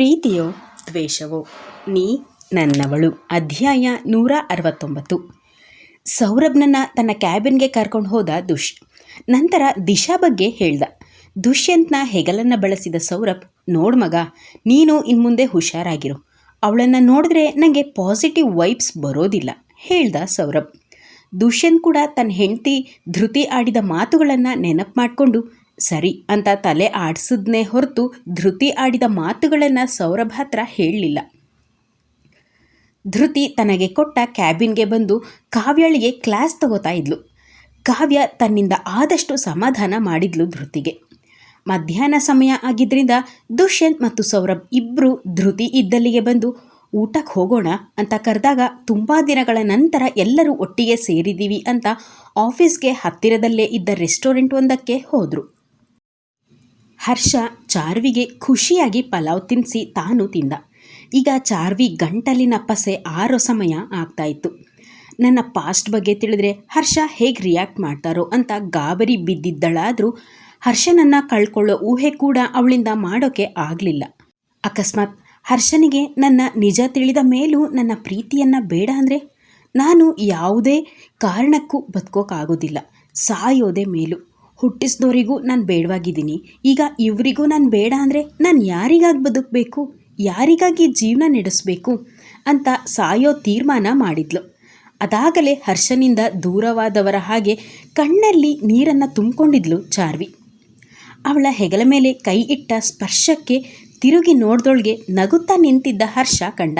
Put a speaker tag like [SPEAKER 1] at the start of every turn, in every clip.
[SPEAKER 1] ಪ್ರೀತಿಯೋ ದ್ವೇಷವೋ ನೀ ನನ್ನವಳು. ಅಧ್ಯಾಯ ನೂರ ಅರವತ್ತೊಂಬತ್ತು. ಸೌರಭ್ನನ್ನ ತನ್ನ ಕ್ಯಾಬಿನ್ಗೆ ಕರ್ಕೊಂಡು ಹೋದ ದುಷ್. ನಂತರ ದಿಶಾ ಬಗ್ಗೆ ಹೇಳ್ದ. ದುಷ್ಯಂತ್ನ ಹೆಗಲನ್ನು ಬಳಸಿದ ಸೌರಭ್, ನೋಡ್ ಮಗ, ನೀನು ಇನ್ಮುಂದೆ ಹುಷಾರಾಗಿರು. ಅವಳನ್ನು ನೋಡಿದ್ರೆ ನನಗೆ ಪಾಸಿಟಿವ್ ವೈಬ್ಸ್ ಬರೋದಿಲ್ಲ, ಹೇಳ್ದ ಸೌರಭ್. ದುಷ್ಯಂತ್ ಕೂಡ ತನ್ನ ಹೆಂಡತಿ ಧೃತಿ ಆಡಿದ ಮಾತುಗಳನ್ನು ನೆನಪು ಮಾಡಿಕೊಂಡು ಸರಿ ಅಂತ ತಲೆ ಆಡಿಸಿದ್ನೇ ಹೊರತು ಧೃತಿ ಆಡಿದ ಮಾತುಗಳನ್ನು ಸೌರಭ ಹತ್ರ ಹೇಳಲಿಲ್ಲ. ಧೃತಿ ತನಗೆ ಕೊಟ್ಟ ಕ್ಯಾಬಿನ್ಗೆ ಬಂದು ಕಾವ್ಯಳಿಗೆ ಕ್ಲಾಸ್ ತಗೋತಾ ಇದ್ಲು. ಕಾವ್ಯ ತನ್ನಿಂದ ಆದಷ್ಟು ಸಮಾಧಾನ ಮಾಡಿದ್ಲು ಧೃತಿಗೆ. ಮಧ್ಯಾಹ್ನ ಸಮಯ ಆಗಿದ್ದರಿಂದ ದುಷ್ಯಂತ್ ಮತ್ತು ಸೌರಭ್ ಇಬ್ಬರು ಧೃತಿ ಇದ್ದಲ್ಲಿಗೆ ಬಂದು, ಊಟಕ್ಕೆ ಹೋಗೋಣ ಅಂತ ಕರೆದಾಗ ತುಂಬ ದಿನಗಳ ನಂತರ ಎಲ್ಲರೂ ಒಟ್ಟಿಗೆ ಸೇರಿದ್ದೀವಿ ಅಂತ ಆಫೀಸ್ಗೆ ಹತ್ತಿರದಲ್ಲೇ ಇದ್ದ ರೆಸ್ಟೋರೆಂಟ್ ಒಂದಕ್ಕೆ ಹೋದರು. ಹರ್ಷ ಚಾರ್ವಿಗೆ ಖುಷಿಯಾಗಿ ಪಲಾವ್ ತಿನ್ನಿಸಿ ತಾನು ತಿಂದ. ಈಗ ಚಾರ್ವಿ ಗಂಟಲಿನ ಪಸೆ ಆರೋ ಸಮಯ ಆಗ್ತಾ ಇತ್ತು ನನ್ನ ಪಾಸ್ಟ್ ಬಗ್ಗೆ ತಿಳಿದ್ರೆ ಹರ್ಷ ಹೇಗೆ ರಿಯಾಕ್ಟ್ ಮಾಡ್ತಾರೋ ಅಂತ ಗಾಬರಿ ಬಿದ್ದಿದ್ದಳಾದರೂ ಹರ್ಷನನ್ನು ಕಳ್ಕೊಳ್ಳೋ ಊಹೆ ಕೂಡ ಅವಳಿಂದ ಮಾಡೋಕ್ಕೆ ಆಗಲಿಲ್ಲ. ಅಕಸ್ಮಾತ್ ಹರ್ಷನಿಗೆ ನನ್ನ ನಿಜ ತಿಳಿದ ಮೇಲೂ ನನ್ನ ಪ್ರೀತಿಯನ್ನು ಬೇಡ ಅಂದರೆ? ನಾನು ಯಾವುದೇ ಕಾರಣಕ್ಕೂ ಬದುಕೋಕ್ಕಾಗೋದಿಲ್ಲ ಸಾಯೋದೇ ಮೇಲು. ಹುಟ್ಟಿಸಿದವರಿಗೂ ನಾನು ಬೇಡವಾಗಿದ್ದೀನಿ. ಈಗ ಇವರಿಗೂ ನಾನು ಬೇಡ ಅಂದರೆ ನಾನು ಯಾರಿಗಾಗಿ ಬದುಕಬೇಕು? ಯಾರಿಗಾಗಿ ಜೀವನ ನಡೆಸಬೇಕು? ಅಂತ ಸಾಯೋ ತೀರ್ಮಾನ ಮಾಡಿದ್ಲು. ಅದಾಗಲೇ ಹರ್ಷನಿಂದ ದೂರವಾದವರ ಹಾಗೆ ಕಣ್ಣಲ್ಲಿ ನೀರನ್ನು ತುಂಬಿಕೊಂಡಿದ್ಲು ಚಾರ್ವಿ. ಅವಳ ಹೆಗಲ ಮೇಲೆ ಕೈ ಇಟ್ಟ ಸ್ಪರ್ಶಕ್ಕೆ ತಿರುಗಿ ನೋಡ್ದೊಳಗೆ ನಗುತ್ತಾ ನಿಂತಿದ್ದ ಹರ್ಷ ಕಂಡ.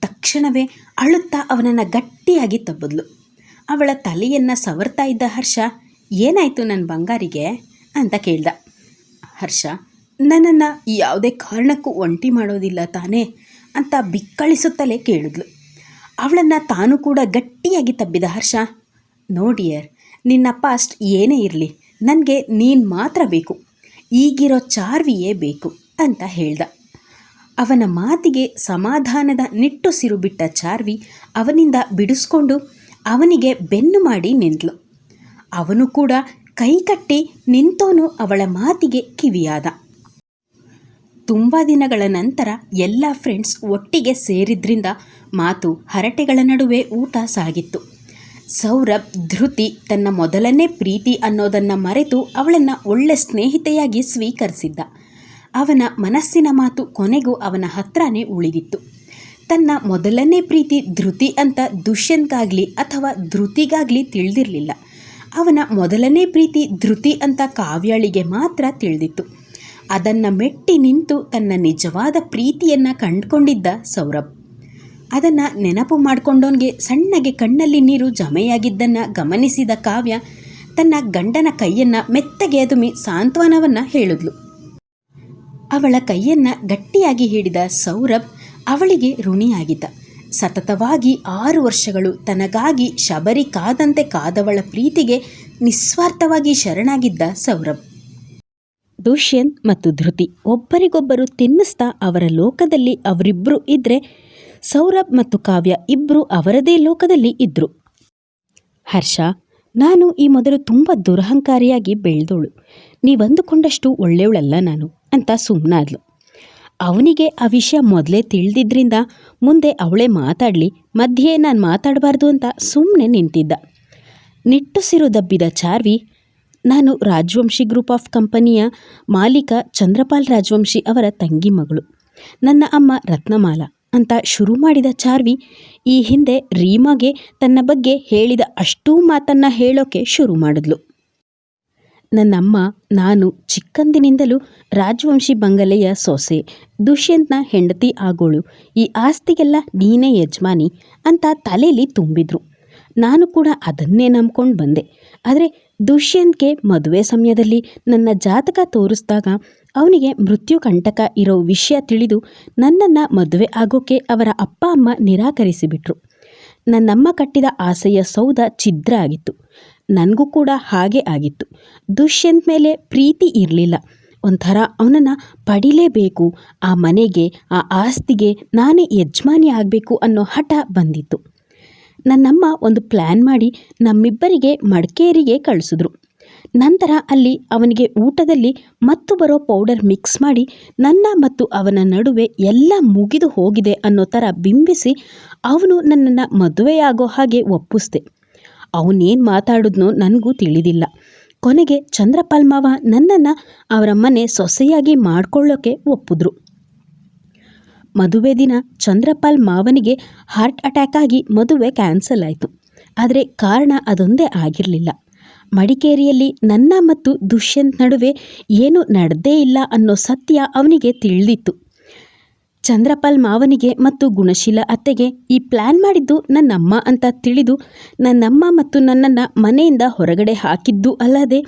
[SPEAKER 1] ತಕ್ಷಣವೇ ಅಳುತ್ತಾ ಅವನನ್ನು ಗಟ್ಟಿಯಾಗಿ ತಬ್ಬಿದ್ಲು. ಅವಳ ತಲೆಯನ್ನು ಸವರ್ತಾ ಇದ್ದ ಹರ್ಷ ಏನಾಯಿತು ನನ್ನ ಬಂಗಾರಿಗೆ ಅಂತ ಕೇಳ್ದ. ಹರ್ಷ, ನನ್ನನ್ನು ಯಾವುದೇ ಕಾರಣಕ್ಕೂ ಒಂಟಿ ಮಾಡೋದಿಲ್ಲ ತಾನೇ ಅಂತ ಬಿಕ್ಕಳಿಸುತ್ತಲೇ ಕೇಳಿದ್ಲು. ಅವಳನ್ನು ತಾನು ಕೂಡ ಗಟ್ಟಿಯಾಗಿ ತಬ್ಬಿದ ಹರ್ಷ ನೋಡಿಯರ್ ನಿನ್ನ ಪಾಸ್ಟ್ ಏನೇ ಇರಲಿ, ನನಗೆ ನೀನು ಮಾತ್ರ ಬೇಕು, ಈಗಿರೋ ಚಾರ್ವಿಯೇ ಬೇಕು ಅಂತ ಹೇಳ್ದ. ಅವನ ಮಾತಿಗೆ ಸಮಾಧಾನದ ನಿಟ್ಟುಸಿರು ಬಿಟ್ಟ ಚಾರ್ವಿ ಅವನಿಂದ ಬಿಡಿಸ್ಕೊಂಡು ಅವನಿಗೆ ಬೆನ್ನು ಮಾಡಿ ನಿಂತಳು ಅವನು ಕೂಡ ಕೈಕಟ್ಟಿ ನಿಂತೋನು ಅವಳ ಮಾತಿಗೆ ಕಿವಿಯಾದ. ತುಂಬ ದಿನಗಳ ನಂತರ ಎಲ್ಲ ಫ್ರೆಂಡ್ಸ್ ಒಟ್ಟಿಗೆ ಸೇರಿದ್ರಿಂದ ಮಾತು ಹರಟೆಗಳ ನಡುವೆ ಊಟ ಸಾಗಿತ್ತು. ಸೌರಭ್, ಧೃತಿ ತನ್ನ ಮೊದಲನೇ ಪ್ರೀತಿ ಅನ್ನೋದನ್ನು ಮರೆತು ಅವಳನ್ನು ಒಳ್ಳೆ ಸ್ನೇಹಿತೆಯಾಗಿ ಸ್ವೀಕರಿಸಿದ್ದ. ಅವನ ಮನಸ್ಸಿನ ಮಾತು ಕೊನೆಗೂ ಅವನ ಹತ್ರನೇ ಉಳಿದಿತ್ತು. ತನ್ನ ಮೊದಲನೇ ಪ್ರೀತಿ ಧೃತಿ ಅಂತ ದುಷ್ಯಂತ್ಗಾಗಲಿ ಅಥವಾ ಧೃತಿಗಾಗಲಿ ತಿಳಿದಿರಲಿಲ್ಲ. ಅವನ ಮೊದಲನೇ ಪ್ರೀತಿ ಧೃತಿ ಅಂತ ಕಾವ್ಯಾಳಿಗೆ ಮಾತ್ರ ತಿಳಿದಿತ್ತು. ಅದನ್ನು ಮೆಟ್ಟಿ ನಿಂತು ತನ್ನ ನಿಜವಾದ ಪ್ರೀತಿಯನ್ನು ಕಂಡುಕೊಂಡಿದ್ದ ಸೌರಭ್. ಅದನ್ನು ನೆನಪು ಮಾಡಿಕೊಂಡವನಿಗೆ ಸಣ್ಣಗೆ ಕಣ್ಣಲ್ಲಿ ನೀರು ಜಮೆಯಾಗಿದ್ದನ್ನು ಗಮನಿಸಿದ ಕಾವ್ಯ ತನ್ನ ಗಂಡನ ಕೈಯನ್ನು ಮೆತ್ತಗೆ ಅದುಮಿ ಸಾಂತ್ವನವನ್ನು ಹೇಳಿದ್ಲು. ಅವಳ ಕೈಯನ್ನು ಗಟ್ಟಿಯಾಗಿ ಹಿಡಿದ ಸೌರಭ್ ಅವಳಿಗೆ ಋಣಿಯಾಗಿದ್ದ. ಸತತವಾಗಿ ಆರು ವರ್ಷಗಳು ತನಗಾಗಿ ಶಬರಿ ಕಾದಂತೆ ಕಾದವಳ ಪ್ರೀತಿಗೆ ನಿಸ್ವಾರ್ಥವಾಗಿ ಶರಣಾಗಿದ್ದ ಸೌರಭ್. ದುಷ್ಯಂತ್ ಮತ್ತು ಧೃತಿ ಒಬ್ಬರಿಗೊಬ್ಬರು ತಿನ್ನಿಸ್ತಾ ಅವರ ಲೋಕದಲ್ಲಿ ಅವರಿಬ್ಬರು ಇದ್ದರೆ ಸೌರಭ್ ಮತ್ತು ಕಾವ್ಯ ಇಬ್ಬರು ಅವರದೇ ಲೋಕದಲ್ಲಿ ಇದ್ದರು ಹರ್ಷ, ನಾನು ಈ ಮೊದಲು ತುಂಬ ದುರಹಂಕಾರಿಯಾಗಿ ಬೆಳೆದೋಳು. ನೀವಂದುಕೊಂಡಷ್ಟು ಒಳ್ಳೆಯವಳಲ್ಲ ನಾನು ಅಂತ ಸುಮ್ಮನಾದ್ಲು ಅವನಿಗೆ ಆ ವಿಷಯ ಮೊದಲೇ ತಿಳಿದಿದ್ರಿಂದ ಮುಂದೆ ಅವಳೇ ಮಾತಾಡಲಿ, ಮಧ್ಯೆ ನಾನು ಮಾತಾಡಬಾರ್ದು ಅಂತ ಸುಮ್ಮನೆ ನಿಂತಿದ್ದ. ನಿಟ್ಟುಸಿರು ದಬ್ಬಿದ ಚಾರ್ವಿ, ನಾನು ರಾಜವಂಶಿ ಗ್ರೂಪ್ ಆಫ್ ಕಂಪನಿಯ ಮಾಲೀಕ ಚಂದ್ರಪಾಲ್ ರಾಜವಂಶಿ ಅವರ ತಂಗಿ ಮಗಳು. ನನ್ನ ಅಮ್ಮ ರತ್ನಮಾಲ ಅಂತ ಶುರು ಮಾಡಿದ ಚಾರ್ವಿ ಈ ಹಿಂದೆ ರೀಮಾಗೆ ತನ್ನ ಬಗ್ಗೆ ಹೇಳಿದ ಅಷ್ಟೂ ಮಾತನ್ನು ಹೇಳೋಕೆ ಶುರು ಮಾಡಿದ್ಲು. ನನ್ನಮ್ಮ, ನಾನು ಚಿಕ್ಕಂದಿನಿಂದಲೂ ರಾಜವಂಶಿ ಬಂಗಲೆಯ ಸೊಸೆ, ದುಷ್ಯಂತ್ನ ಹೆಂಡತಿ ಆಗೋಳು. ಈ ಆಸ್ತಿಗೆಲ್ಲ ನೀನೇ ಯಜಮಾನಿ ಅಂತ ತಲೆಯಲ್ಲಿ ತುಂಬಿದ್ರು. ನಾನು ಕೂಡ ಅದನ್ನೇ ನಂಬ್ಕೊಂಡು ಬಂದೆ. ಆದರೆ ದುಷ್ಯಂತ್ಗೆ ಮದುವೆ ಸಮಯದಲ್ಲಿ ನನ್ನ ಜಾತಕ ತೋರಿಸಿದಾಗ ಅವನಿಗೆ ಮೃತ್ಯು ಕಂಟಕ ಇರೋ ವಿಷಯ ತಿಳಿದು ನನ್ನನ್ನು ಮದುವೆ ಆಗೋಕ್ಕೆ ಅವರ ಅಪ್ಪ, ಅಮ್ಮ ನಿರಾಕರಿಸಿಬಿಟ್ರು. ನನ್ನಮ್ಮ ಕಟ್ಟಿದ ಆಸೆಯ ಸೌಧ ಛಿದ್ರ ಆಗಿತ್ತು. ನನಗೂ ಕೂಡ ಹಾಗೆ ಆಗಿತ್ತು. ದುಷ್ಯಂತ್ ಮೇಲೆ ಪ್ರೀತಿ ಇರಲಿಲ್ಲ. ಒಂಥರ ಅವನನ್ನು ಪಡಿಲೇಬೇಕು. ಆ ಮನೆಗೆ, ಆ ಆಸ್ತಿಗೆ ನಾನೇ ಯಜಮಾನಿ ಆಗಬೇಕು ಅನ್ನೋ ಹಠ ಬಂದಿತ್ತು. ನನ್ನಮ್ಮ ಒಂದು ಪ್ಲ್ಯಾನ್ ಮಾಡಿ ನಮ್ಮಿಬ್ಬರಿಗೆ ಮಡಿಕೇರಿಗೆ ಕಳಿಸಿದ್ರು. ನಂತರ ಅಲ್ಲಿ ಅವನಿಗೆ ಊಟದಲ್ಲಿ ಮತ್ತು ಬರೋ ಪೌಡರ್ ಮಿಕ್ಸ್ ಮಾಡಿ ನನ್ನ ಮತ್ತು ಅವನ ನಡುವೆ ಎಲ್ಲ ಮುಗಿದು ಹೋಗಿದೆ ಅನ್ನೋ ಥರ ಬಿಂಬಿಸಿ ಅವನು ನನ್ನನ್ನು ಮದುವೆಯಾಗೋ ಹಾಗೆ ಒಪ್ಪಿಸ್ದೆ. ಅವನೇನು ಮಾತಾಡಿದ್ನೋ ನನಗೂ ತಿಳಿದಿಲ್ಲ. ಕೊನೆಗೆ ಚಂದ್ರಪಾಲ್ ಮಾವ ನನ್ನನ್ನು ಅವರ ಮನೆ ಸೊಸೆಯಾಗಿ ಮಾಡ್ಕೊಳ್ಳೋಕೆ ಒಪ್ಪಿದ್ರು. ಮದುವೆ ದಿನ ಚಂದ್ರಪಾಲ್ ಮಾವನಿಗೆ ಹಾರ್ಟ್ ಅಟ್ಯಾಕ್ ಆಗಿ ಮದುವೆ ಕ್ಯಾನ್ಸಲ್ ಆಯಿತು. ಆದರೆ ಕಾರಣ ಅದೊಂದೇ ಆಗಿರಲಿಲ್ಲ. ಮಡಿಕೇರಿಯಲ್ಲಿ ನನ್ನ ಮತ್ತು ದುಷ್ಯಂತ್ ನಡುವೆ ಏನೂ ನಡೆದೇ ಇಲ್ಲ ಅನ್ನೋ ಸತ್ಯ ಅವನಿಗೆ ತಿಳಿದಿತ್ತು. ಚಂದ್ರಪಾಲ್ ಮಾವನಿಗೆ ಮತ್ತು ಗುಣಶೀಲ ಅತ್ತೆಗೆ ಈ ಪ್ಲ್ಯಾನ್ ಮಾಡಿದ್ದು ನನ್ನಮ್ಮ ಅಂತ ತಿಳಿದು ನನ್ನಮ್ಮ ಮತ್ತು ನನ್ನನ್ನು ಮನೆಯಿಂದ ಹೊರಗಡೆ ಹಾಕಿದ್ದು ಅಲ್ಲದೆ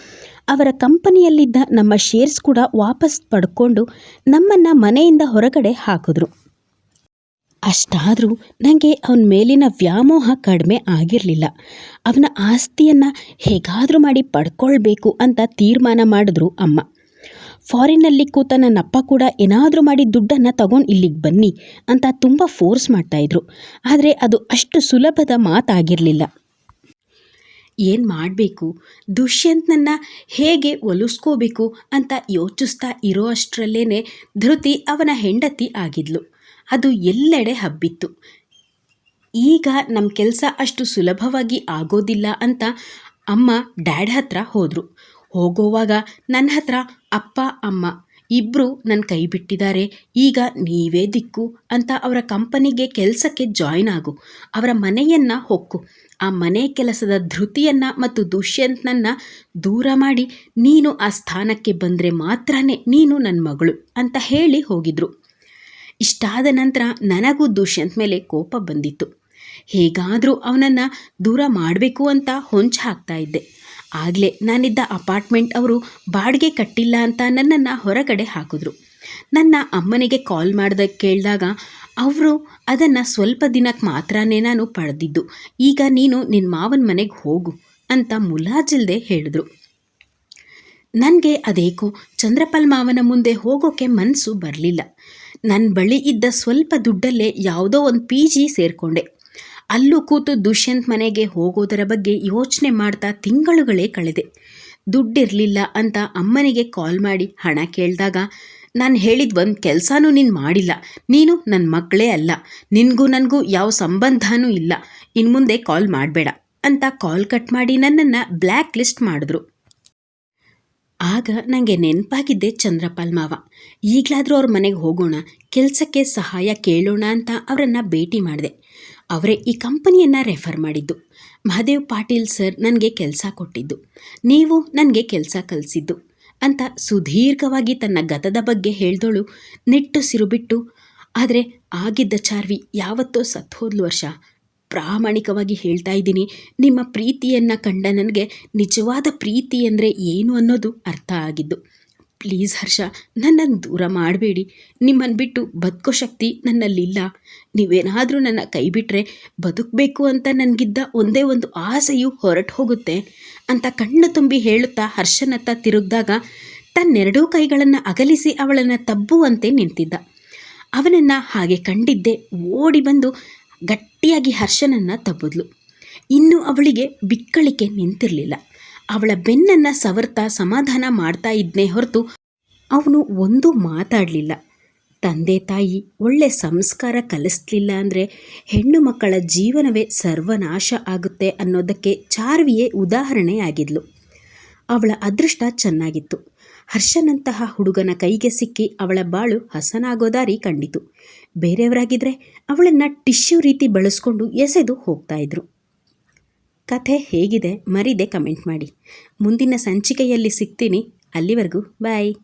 [SPEAKER 1] ಅವರ ಕಂಪನಿಯಲ್ಲಿದ್ದ ನಮ್ಮ ಶೇರ್ಸ್ ಕೂಡ ವಾಪಸ್ ಪಡ್ಕೊಂಡು ನಮ್ಮನ್ನು ಮನೆಯಿಂದ ಹೊರಗಡೆ ಹಾಕಿದ್ರು. ಅಷ್ಟಾದರೂ ನನಗೆ ಅವನ ಮೇಲಿನ ವ್ಯಾಮೋಹ ಕಡಿಮೆ ಆಗಿರಲಿಲ್ಲ. ಅವನ ಆಸ್ತಿಯನ್ನು ಹೇಗಾದರೂ ಮಾಡಿ ಪಡ್ಕೊಳ್ಬೇಕು ಅಂತ ತೀರ್ಮಾನ ಮಾಡಿದ್ರು ಅಮ್ಮ. ಫಾರಿನ್ನಲ್ಲಿ ಕೂತ ನನ್ನಪ್ಪ ಕೂಡ ಏನಾದರೂ ಮಾಡಿ ದುಡ್ಡನ್ನು ತಗೊಂಡು ಇಲ್ಲಿಗೆ ಬನ್ನಿ ಅಂತ ತುಂಬ ಫೋರ್ಸ್ ಮಾಡ್ತಾಯಿದ್ರು ಆದರೆ ಅದು ಅಷ್ಟು ಸುಲಭದ ಮಾತಾಗಿರಲಿಲ್ಲ. ಏನು ಮಾಡಬೇಕು? ದುಷ್ಯಂತನನ್ನ ಹೇಗೆ ಒಲಿಸ್ಕೋಬೇಕು ಅಂತ ಯೋಚಿಸ್ತಾ ಇರೋ ಅಷ್ಟರಲ್ಲೇ ಧೃತಿ ಅವನ ಹೆಂಡತಿ ಆಗಿದ್ಲು. ಅದು ಎಲ್ಲೆಡೆ ಹಬ್ಬಿತ್ತು. ಈಗ ನಮ್ಮ ಕೆಲಸ ಅಷ್ಟು ಸುಲಭವಾಗಿ ಆಗೋದಿಲ್ಲ ಅಂತ ಅಮ್ಮ ಡ್ಯಾಡ್ ಹತ್ರ ಹೋದರು. ಹೋಗೋವಾಗ ನನ್ನ ಹತ್ರ ಅಪ್ಪ, ಅಮ್ಮ ಇಬ್ಬರು ನನ್ನ ಕೈ ಬಿಟ್ಟಿದ್ದಾರೆ. ಈಗ ನೀವೇ ದಿಕ್ಕು ಅಂತ ಅವರ ಕಂಪನಿಗೆ ಕೆಲಸಕ್ಕೆ ಜಾಯ್ನ್ ಆಗು. ಅವರ ಮನೆಯನ್ನು ಹೊಕ್ಕು. ಆ ಮನೆ ಕೆಲಸದ ಧೃತಿಯನ್ನು ಮತ್ತು ದುಷ್ಯಂತನನ್ನು ದೂರ ಮಾಡಿ ನೀನು ಆ ಸ್ಥಾನಕ್ಕೆ ಬಂದರೆ ಮಾತ್ರ ನೀನು ನನ್ನ ಮಗಳು ಅಂತ ಹೇಳಿ ಹೋಗಿದ್ರು. ಇಷ್ಟಾದ ನಂತರ ನನಗೂ ದುಷ್ಯಂತ್ ಮೇಲೆ ಕೋಪ ಬಂದಿತ್ತು. ಹೇಗಾದರೂ ಅವನನ್ನು ದೂರ ಮಾಡಬೇಕು ಅಂತ ಹೊಂಚು ಹಾಕ್ತಾ ಇದ್ದೆ. ಆಗಲೇ ನಾನಿದ್ದ ಅಪಾರ್ಟ್ಮೆಂಟ್ ಅವರು ಬಾಡಿಗೆ ಕಟ್ಟಿಲ್ಲ ಅಂತ ನನ್ನನ್ನು ಹೊರಗಡೆ ಹಾಕಿದ್ರು. ನನ್ನ ಅಮ್ಮನಿಗೆ ಕಾಲ್ ಮಾಡ್ದ ಕೇಳಿದಾಗ ಅವರು ಅದನ್ನು ಸ್ವಲ್ಪ ದಿನಕ್ಕೆ ಮಾತ್ರನೇ ನಾನು ಪಡೆದಿದ್ದು. ಈಗ ನೀನು ನಿನ್ನ ಮಾವನ ಮನೆಗೆ ಹೋಗು ಅಂತ ಮುಲಾಜಿಲ್ದೆ ಹೇಳಿದ್ರು. ನನಗೆ ಅದೇಕೋ ಚಂದ್ರಪಾಲ್ ಮಾವನ ಮುಂದೆ ಹೋಗೋಕೆ ಮನಸ್ಸು ಬರಲಿಲ್ಲ. ನನ್ನ ಬಳಿ ಇದ್ದ ಸ್ವಲ್ಪ ದುಡ್ಡಲ್ಲೇ ಯಾವುದೋ ಒಂದು ಪಿ ಜಿ ಸೇರಿಕೊಂಡೆ. ಅಲ್ಲೂ ಕೂತು ದುಷ್ಯಂತ್ ಮನೆಗೆ ಹೋಗೋದರ ಬಗ್ಗೆ ಯೋಚನೆ ಮಾಡ್ತಾ ತಿಂಗಳುಗಳೇ ಕಳೆದೆ. ದುಡ್ಡಿರಲಿಲ್ಲ ಅಂತ ಅಮ್ಮನಿಗೆ ಕಾಲ್ ಮಾಡಿ ಹಣ ಕೇಳಿದಾಗ, ನಾನು ಹೇಳಿದ ಒಂದು ಕೆಲಸನೂ ನೀನು ಮಾಡಿಲ್ಲ. ನೀನು ನನ್ನ ಮಕ್ಕಳೇ ಅಲ್ಲ. ನಿನಗೂ ನನಗೂ ಯಾವ ಸಂಬಂಧನೂ ಇಲ್ಲ. ಇನ್ನು ಮುಂದೆ ಕಾಲ್ ಮಾಡಬೇಡ ಅಂತ ಕಾಲ್ ಕಟ್ ಮಾಡಿ ನನ್ನನ್ನು ಬ್ಲ್ಯಾಕ್ ಲಿಸ್ಟ್ ಮಾಡಿದ್ರು. ಆಗ ನನಗೆ ನೆನಪಾಗಿದ್ದೆ ಚಂದ್ರಪಾಲ್ ಮಾವ. ಈಗಲಾದರೂ ಅವ್ರ ಮನೆಗೆ ಹೋಗೋಣ, ಕೆಲಸಕ್ಕೆ ಸಹಾಯ ಕೇಳೋಣ ಅಂತ ಅವರನ್ನು ಭೇಟಿ ಮಾಡಿದೆ. ಅವರೇ ಈ ಕಂಪನಿಯನ್ನು ರೆಫರ್ ಮಾಡಿದ್ದು. ಮಹಾದೇವ್ ಪಾಟೀಲ್ ಸರ್ ನನಗೆ ಕೆಲಸ ಕೊಟ್ಟಿದ್ದು. ನೀವು ನನಗೆ ಕೆಲಸ ಕಲಿಸಿದ್ದು. ಅಂತ ಸುದೀರ್ಘವಾಗಿ ತನ್ನ ಗತದ ಬಗ್ಗೆ ಹೇಳ್ದೋಳು ನಿಟ್ಟುಸಿರು ಬಿಟ್ಟು ಆದರೆ ಆಗಿದ್ದ ಚಾರ್ವಿ ಯಾವತ್ತೋ ಸತ್ತೋದ್ಲು ವರ್ಷ. ಪ್ರಾಮಾಣಿಕವಾಗಿ ಹೇಳ್ತಾ ಇದ್ದೀನಿ, ನಿಮ್ಮ ಪ್ರೀತಿಯನ್ನು ಕಂಡ ನನಗೆ ನಿಜವಾದ ಪ್ರೀತಿ ಅಂದರೆ ಏನು ಅನ್ನೋದು ಅರ್ಥ ಆಗಿದ್ದು. ಪ್ಲೀಸ್ ಹರ್ಷ ನನ್ನನ್ನು ದೂರ ಮಾಡಬೇಡಿ. ನಿಮ್ಮನ್ನು ಬಿಟ್ಟು ಬದುಕೋ ಶಕ್ತಿ ನನ್ನಲ್ಲಿಲ್ಲ. ನೀವೇನಾದರೂ ನನ್ನ ಕೈ ಬಿಟ್ಟರೆ ಬದುಕಬೇಕು ಅಂತ ನನಗಿದ್ದ ಒಂದೇ ಒಂದು ಆಸೆಯು ಹೊರಟು ಹೋಗುತ್ತೆ. ಅಂತ ಕಣ್ಣು ತುಂಬಿ ಹೇಳುತ್ತಾ ಹರ್ಷನತ್ತ ತಿರುಗಿದಾಗ ತನ್ನೆರಡೂ ಕೈಗಳನ್ನು ಅಗಲಿಸಿ ಅವಳನ್ನು ತಬ್ಬುವಂತೆ ನಿಂತಿದ್ದ. ಅವನನ್ನು ಹಾಗೆ ಕಂಡಿದ್ದೆ ಓಡಿ ಬಂದು ಗಟ್ಟಿಯಾಗಿ ಹರ್ಷನನ್ನು ತಬ್ಬಿದ್ಲು. ಇನ್ನು ಅವಳಿಗೆ ಬಿಕ್ಕಳಿಕೆ ನಿಂತಿರಲಿಲ್ಲ. ಅವಳ ಬೆನ್ನನ್ನು ಸವರ್ತಾ ಸಮಾಧಾನ ಮಾಡ್ತಾ ಇದ್ನೇ ಹೊರತು ಅವನು ಒಂದು ಮಾತಾಡಲಿಲ್ಲ. ತಂದೆ ತಾಯಿ ಒಳ್ಳೆ ಸಂಸ್ಕಾರ ಕಲಿಸ್ಲಿಲ್ಲ ಅಂದರೆ ಹೆಣ್ಣು ಮಕ್ಕಳ ಜೀವನವೇ ಸರ್ವನಾಶ ಆಗುತ್ತೆ ಅನ್ನೋದಕ್ಕೆ ಚಾರ್ವಿಯೇ ಉದಾಹರಣೆಯಾಗಿದ್ಲು ಅವಳ ಅದೃಷ್ಟ ಚೆನ್ನಾಗಿತ್ತು. ಹರ್ಷನಂತಹ ಹುಡುಗನ ಕೈಗೆ ಸಿಕ್ಕಿ ಅವಳ ಬಾಳು ಹಸನಾಗೋ ದಾರಿ ಕಂಡಿತು. ಬೇರೆಯವರಾಗಿದ್ದರೆ ಅವಳನ್ನು ಟಿಶ್ಯೂ ರೀತಿ ಬಳಸ್ಕೊಂಡು ಎಸೆದು ಹೋಗ್ತಾ ಇದ್ರು. ಕಥೆ ಹೇಗಿದೆ ಮರಿದೆ ಕಮೆಂಟ್ ಮಾಡಿ. ಮುಂದಿನ ಸಂಚಿಕೆಯಲ್ಲಿ ಸಿಗ್ತೀನಿ. ಅಲ್ಲಿವರೆಗೂ ಬಾಯ್.